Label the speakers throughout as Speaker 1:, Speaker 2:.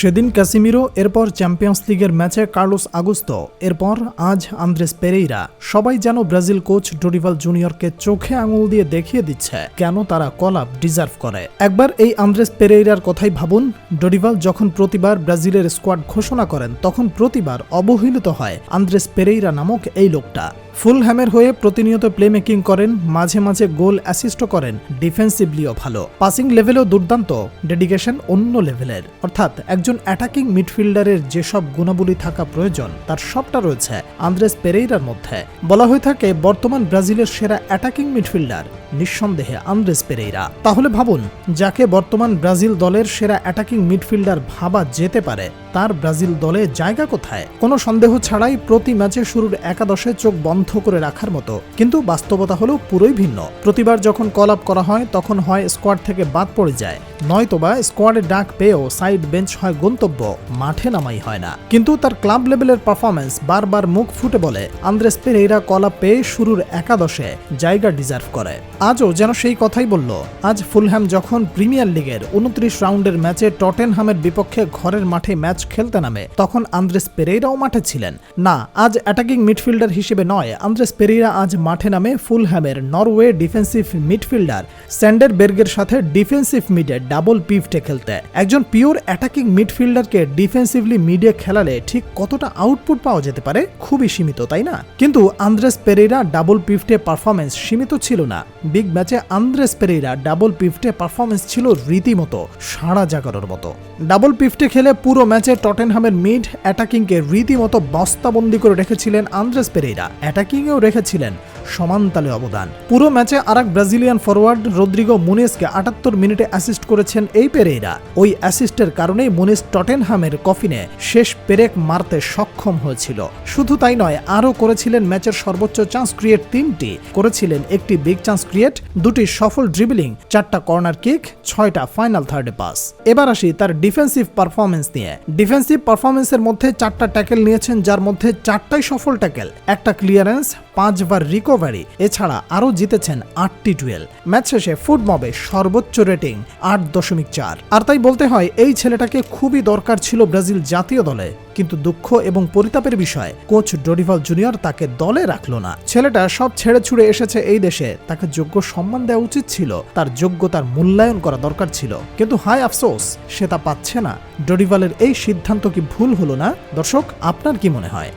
Speaker 1: সেদিন ক্যাসিমিরো এরপর চ্যাম্পিয়ন্স লিগের ম্যাচে কার্লোস আগুস্তো, এরপর আজ আন্দ্রেস পেরেইরা। সবাই যেন ব্রাজিল কোচ ডোরিভাল জুনিয়রকে চোখে আঙুল দিয়ে দেখিয়ে দিচ্ছে কেন তারা কলাপ ডিজার্ভ করে। একবার এই আন্দ্রেস পেরেইরার কথাই ভাবুন, ডোরিভাল যখন প্রতিবার ব্রাজিলের স্কোয়াড ঘোষণা করেন, তখন প্রতিবার অবহেলিত হয় আন্দ্রেস পেরেইরা নামক এই লোকটা। ফুলহ্যামের হয়ে প্রতিনিয়ত প্লে মেকিং করেন, মাঝে মাঝে গোল অ্যাসিস্টও করেন। ডিফেন্সিভলিও ভালো। পাসিং লেভেলেও দুর্দান্ত। ডেডিকেশন অন্য লেভেলের অর্থাৎ একজন অ্যাটাকিং মিডফিল্ডারের যেসব গুণাবলী থাকা প্রয়োজন, তার সবটা রয়েছে আন্দ্রেস পেরেইরার মধ্যে। বলা হয়ে থাকে, বর্তমান ব্রাজিলের সেরা অ্যাটাকিং মিডফিল্ডার নিঃসন্দেহে আন্দ্রেস পেরেইরা। তাহলে ভাবুন, যাকে বর্তমান ব্রাজিল দলের সেরা অ্যাটাকিং মিডফিল্ডার ভাবা যেতে পারে, তার ব্রাজিল দলে জায়গা কোথায়? কোনো সন্দেহ ছাড়াই প্রতি ম্যাচে শুরুর একাদশে চোখ বন্ধ করে রাখার মতো। কিন্তু বাস্তবতা হলো পুরোই ভিন্ন। প্রতিবার যখন কল আপ করা হয়, তখন হয় স্কোয়াড থেকে বাদ পড়ে যায়। নয়তোবা স্কোয়াডে ডাক পেয়েও সাইড বেঞ্চ হয় গন্তব্য, মাঠে নামাই হয় না। কিন্তু তার ক্লাব লেভেলের পারফরমেন্স বারবার মুখ ফুটে বলে। আন্দ্রেস পেরেইরা কল আপ পেয়ে শুরুর একাদশে জায়গা ডিজার্ভ করে। আজও যেন সেই কথাই বলল, আজ ফুলহ্যাম যখন প্রিমিয়ার লিগের উনত্রিশ রাউন্ডের ম্যাচে টটেনহামের বিপক্ষে ঘরের মাঠে ম্যাচ খেলতে নামে, তখন আন্দ্রেস পেরেইরাও মাঠে ছিলেন। না, আজ অ্যাটাকিং মিডফিল্ডার হিসেবে নয়, আন্দ্রেস পেরেইরা আজ মাঠে নামে ফুলহ্যামের নরওয়ে ডিফেন্সিভ মিডফিল্ডার স্যান্ডার বের্গের সাথে ডিফেন্সিভ মিডে ডাবল পিভটে খেলতে। একজন পিওর অ্যাটাকিং মিডফিল্ডারকে ডিফেন্সিভলি মিডে খেলালে ঠিক কতটা আউটপুট পাওয়া যেতে পারে, খুবই সীমিত, তাই না? কিন্তু আন্দ্রেস পেরেইরা ডাবল পিভটে পারফরমেন্স সীমিত ছিল না। বিগ ম্যাচে আন্দ্রেস পেরেইরা ডাবল পিভটে পারফরমেন্স ছিল রীতিমতো, সাড়া জাগানোর মতো। ডাবল পিভটে খেলে পুরো ম্যাচে টটেনহামের মিড অ্যাটাকিংকে রীতিমতো বস্তাবন্দি করে রেখেছিলেন আন্দ্রেস পেরেইরা। অ্যাটাকিংয়েও রেখেছিলেন সমানতালে অবদান। পুরো ম্যাচে আরেক ব্রাজিলিয়ান ফরওয়ার্ড রদ্রিগো মুনেসকে আটাত্তর মিনিটে অ্যাসিস্ট করেছেন এই পেরেইরা। ওই অ্যাসিস্টের কারণেই মুনিস টটেনহামের কফিনে শেষ পেরেক মারতে সক্ষম হয়েছিল। শুধু তাই নয়, আরও করেছিলেন ম্যাচের সর্বোচ্চ চান্স ক্রিয়েট তিনটি। করেছিলেন একটি বিগ চান্স ক্রিয়েট দুটি সফল ড্রিবলিং চারটা কর্নার কিক ছয়টা ফাইনাল থার্ডে পাস এবার আসি তার ডিফেন্সিভ পারফরমেন্স নিয়ে। ডিফেন্সিভ পারফরমেন্সের মধ্যে চারটা ট্যাকেল নিয়েছেন, যার মধ্যে চারটাই সফল ট্যাকেল একটা ক্লিয়ারেন্স পাঁচবার রিকভারি, এছাড়া আরও জিতেছেন আটটি ডুয়েল। ম্যাচ শেষে ফুটমবে সর্বোচ্চ রেটিং আট দশমিক চার। আর তাই বলতে হয়, এই ছেলেটাকে খুবই দরকার ছিল ব্রাজিল জাতীয় দলে। কিন্তু দুঃখ এবং পরিতাপের বিষয়, কোচ ডোরিভাল জুনিয়র তাকে দলে রাখল না। ছেলেটা সব ছেড়ে ছুড়ে এসেছে এই দেশে। তাকে যোগ্য সম্মান দেওয়া উচিত ছিল। তার যোগ্যতার মূল্যায়ন করা দরকার ছিল। কিন্তু হাই আফসোস, সে তা পাচ্ছে না। ডোরিভালের এই সিদ্ধান্ত কি ভুল হলো না? দর্শক, আপনার কি মনে হয়?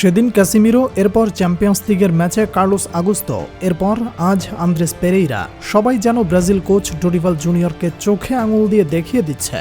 Speaker 1: সেদিন ক্যাসিমিরো এরপর চ্যাম্পিয়ন্স লিগের ম্যাচে কার্লোস আগুস্তো, এরপর আজ আন্দ্রেস পেরেইরা। সবাই যেন ব্রাজিল কোচ ডোরিভাল জুনিয়রকে চোখে আঙুল দিয়ে দেখিয়ে দিচ্ছে।